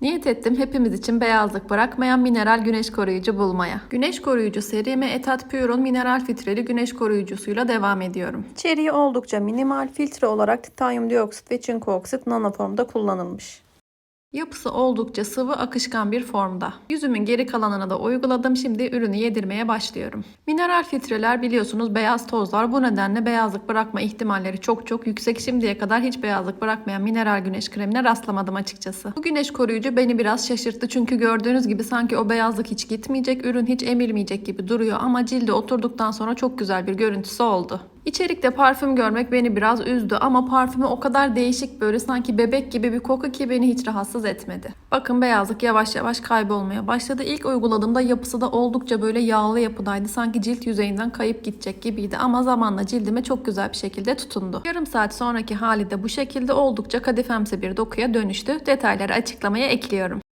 Niyet ettim hepimiz için beyazlık bırakmayan mineral güneş koruyucu bulmaya. Güneş koruyucu serime Etat Pure'un mineral filtreli güneş koruyucusuyla devam ediyorum. İçeriği oldukça minimal filtre olarak titanyum dioksit ve çinko oksit nanoformda kullanılmış. Yapısı oldukça sıvı akışkan bir formda. Yüzümün geri kalanını da uyguladım. Şimdi ürünü yedirmeye başlıyorum. Mineral filtreler biliyorsunuz beyaz tozlar. Bu nedenle beyazlık bırakma ihtimalleri çok çok yüksek. Şimdiye kadar hiç beyazlık bırakmayan mineral güneş kremine rastlamadım açıkçası. Bu güneş koruyucu beni biraz şaşırttı. Çünkü gördüğünüz gibi sanki o beyazlık hiç gitmeyecek, ürün hiç emilmeyecek gibi duruyor. Ama cilde oturduktan sonra çok güzel bir görüntüsü oldu. İçerikte parfüm görmek beni biraz üzdü ama parfümü o kadar değişik böyle sanki bebek gibi bir koku ki beni hiç rahatsız etmedi. Bakın beyazlık yavaş yavaş kaybolmaya başladı. İlk uyguladığımda yapısı da oldukça böyle yağlı yapıdaydı. Sanki cilt yüzeyinden kayıp gidecek gibiydi ama zamanla cildime çok güzel bir şekilde tutundu. Yarım saat sonraki hali de bu şekilde oldukça kadifemsi bir dokuya dönüştü. Detayları açıklamaya ekliyorum.